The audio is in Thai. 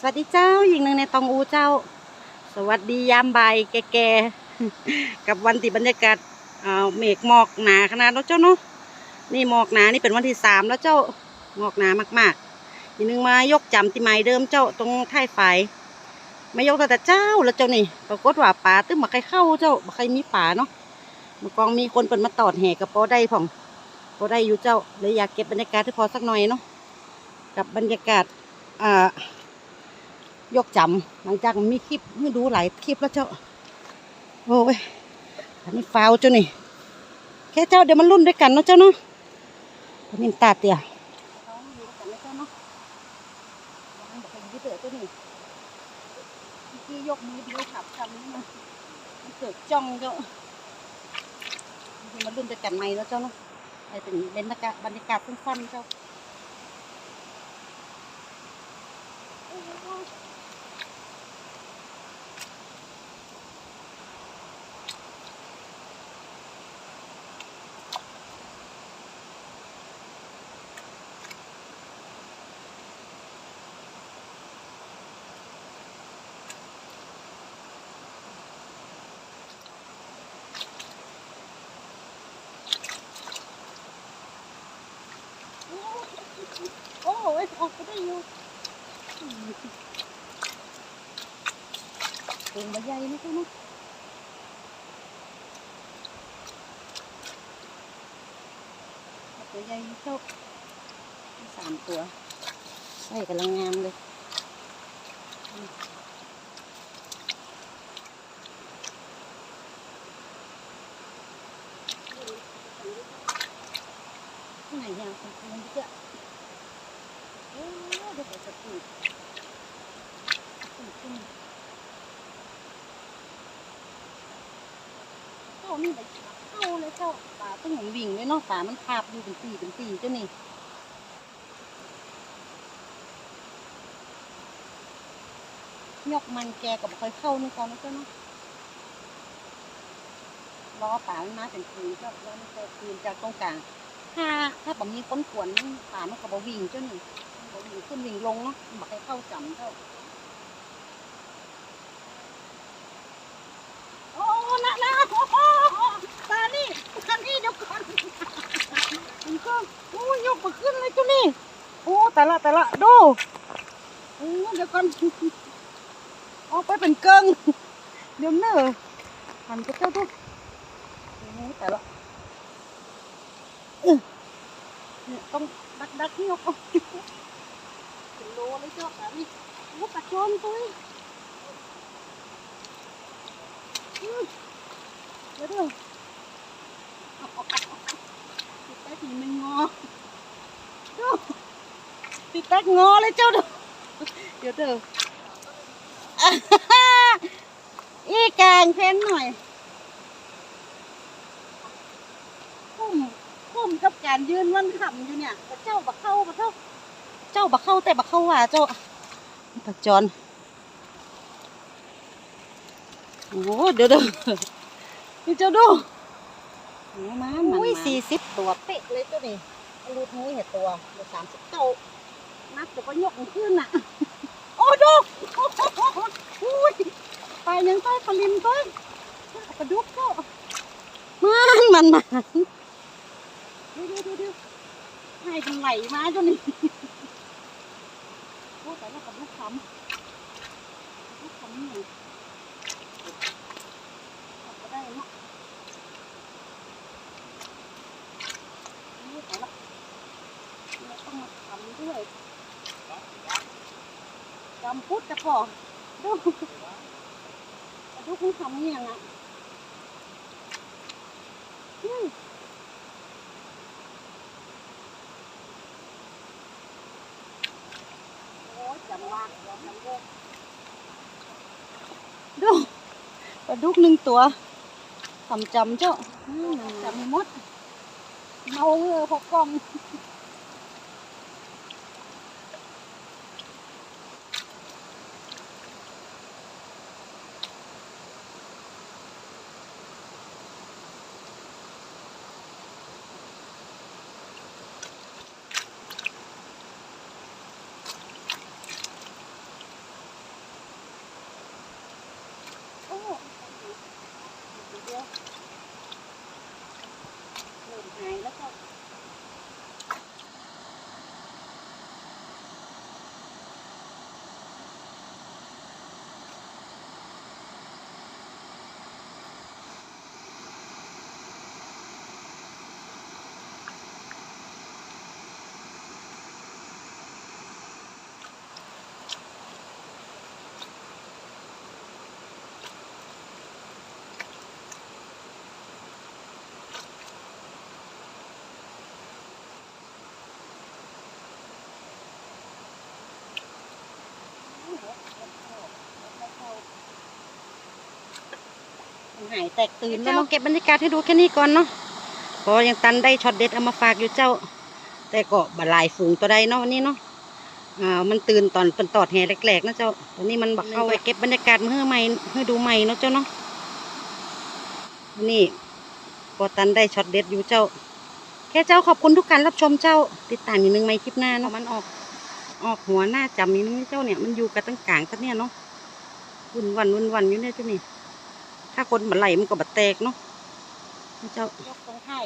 สวัสดีเจ้าหญิงหนึ่งในตองอูเจ้า สวัสดียามบ่ายแก่ๆกับวันที่บรรยากาศเอ่อเมฆหมอกหนาขนาดแล้วเจ้าเนาะนี่หมอกหนานี่เป็นวันที่สามแล้วเจ้าหมอกหนามากๆอีกหนึงมายกจำที่ไม้เดิมเจ้าตรงท้ายไฟไม่ยกแต่เจ้าแล้วเจ้านี่ปรากฏว่าป่าตึ้มมาใครเข้าเจ้ามาใครมีป่าเนาะมื่อกองมีคนเปิดมาตอดแห่กับปอได้ผ่องปอได้อยู่เจ้าเลยอยากเก็บบรรยากาศให้พอสักหน่อยเนาะกับบรรยากาศอ่า ยกจำหลังจากมีคลิปไม่ดูหลายคลิปแล้วเจ้า โอ้ยอันนี้ฟาวเจ้านี่แค่เจ้าเดี๋ยวมันรุ่นด้วยกันเนาะเจ้าเนาะนนี้ตาเตี่ยเอาอยู่ด้วยกันนะเจ้าเนาะวางบอกให้ยืดเต๋อเจ้านี่เมื่อกี้ยกมือเดียวขับทำนี่มันเกิดจ้องเจ้ามันรุ่นด้วยกันไหมแล้วเจ้าเนาะให้เป็นบรรยากาศบรรยากาศสั้นๆเจ้า โอ้ยออกไปได้อยู่เป็นใบใหญ่นะจ๊ะนะตัวใหญ่เจ้าสามตัวใส่กำลังงามเลยข้างในยาวเป็นพวงเยอะ เดี๋ยวเดี๋ยวจะปลูกปลูกขึ้นเจ้านี่ไปเข้าเลยเจ้าป่าต้องหงวิ่งเลยเนาะป่ามันคาบอยู่เป็นปีเป็นปีเจ้านี่ยกมันแกกับค่อยเข้านึกก่อนนะเจ้าเนาะรอป่ามันมาเป็นคืนเจ้าแล้วมันก็คืนจากตรงกลางถ้าถ้าแบบมีคนขวนป่ามันก็บวิ่งเจ้านี่ เขาวิ่งขึ้นวิ่งลงเนาะบักให้เข้าจำเท่าโอ้นะนะโอ้โหตานี่ตานี่เดี๋ยวก่อนมันก็โอ้ยยกมาขึ้นเลยจ้านี่ โอ้แต่ละแต่ละดูโอ้เดี๋ยวก่อนออกไปเป็นเกิงเดี๋ยวเนอะหันไปเจ้าดูโอ้แต่ละเนี่ยต้องดักดักๆยกเอา โลเลยเจ้าแบบนี้โอ้ปลาโจนตัวนี้อื้อเดี๋ยวเด้อติดแตกนี่มันงอดูติดแตกงอเลยเจ้าเด้อเดี๋ยวเด้ออ่าฮ่าอีกางเพ้นหน่อยคุ้มคุ้มกับการยืนวันขำอยู่เนี่ยแต่เจ้าบักเข้าบักเข้า เจ้าบักเข้าแต่บักเข้าว่าเจ้าปักจอนโอ้โหเดี๋ยวเดี๋ยวนี่เจ้าดูโอ้มาอุ้ยสี่สิบตัวเป๊ะเลยเจ้านี่รูดมือเห็ดตัวเดี๋ยวสามสิบเก้านับจะก็ยกมันขึ้นน่ะ โอ้ดูอุ้ยไปยังไปปลาลิมไปปลาดุกเจ้ามันมันมันดูดูดูดูให้มันไหลมาเจ้านี่ โอ้แต่ละกับลูกคำลูกคำนี่ทำก็ได้เนาะนี่แต่ละเราต้องมาทำด้วยจำพุทธจะพอดูดูคุณทำนี่ยังอะอืมโอ้ยจำว่าจำว่า ดูปลาดุกหนึ่งตัวทำจำเจ้าอืมจำหมดเมาเงือพกกล่อง หายแตกตื่นแล้วเนาะเก็บบรรยากาศให้ดูแค่นี้ก่อนเนาะเพอยังตันได้ช็อตเด็ดเอามาฝากอยู่เจ้า แต่ก็บหลายฝูงตัวใดเนาะวันนี้เนาะอ่ามันตื่นตอนเป็นตอดแห่แรกๆนะเจ้าตอนนี้มันบักเข้าไปเก็บบรรยากาศมาให้ใหม่ให้ดูใหม่เนาะเจ้าเนาะนี่พอตันได้ช็อตเด็ดอยู่เจ้า แค่เจ้าขอบคุณทุกการรับชมเจ้า ติดตามอีกหนึ่งไหมคลิปหน้าเนาะมันออก ออกหัวหน้าจำอีกนึงเจ้าเนี่ยมันอยู่กับตั้งกลางซะเนี่ยเนาะวุ่นวันวุ่นวันอยู่เนี่ยเจ้านี่ ถ้าคนมันไหลมันก็บัดแตกเนาะเจ้ายกตรงให้